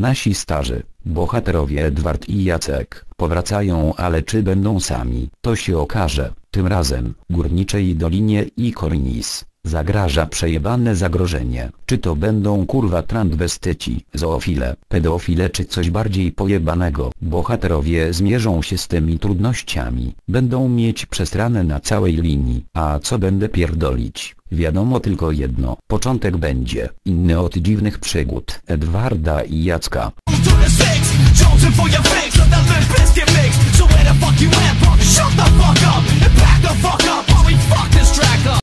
Nasi starzy, bohaterowie Edward i Jacek, powracają ale czy będą sami, to się okaże. Tym razem, górniczej dolinie i Kornis, zagraża przejebane zagrożenie. Czy to będą kurwa transwestyci, zoofile, pedofile czy coś bardziej pojebanego? Bohaterowie zmierzą się z tymi trudnościami, będą mieć przestranę na całej linii. A co będę pierdolić? Wiadomo tylko jedno, początek będzie inny od dziwnych przygód Edwarda i Jacka.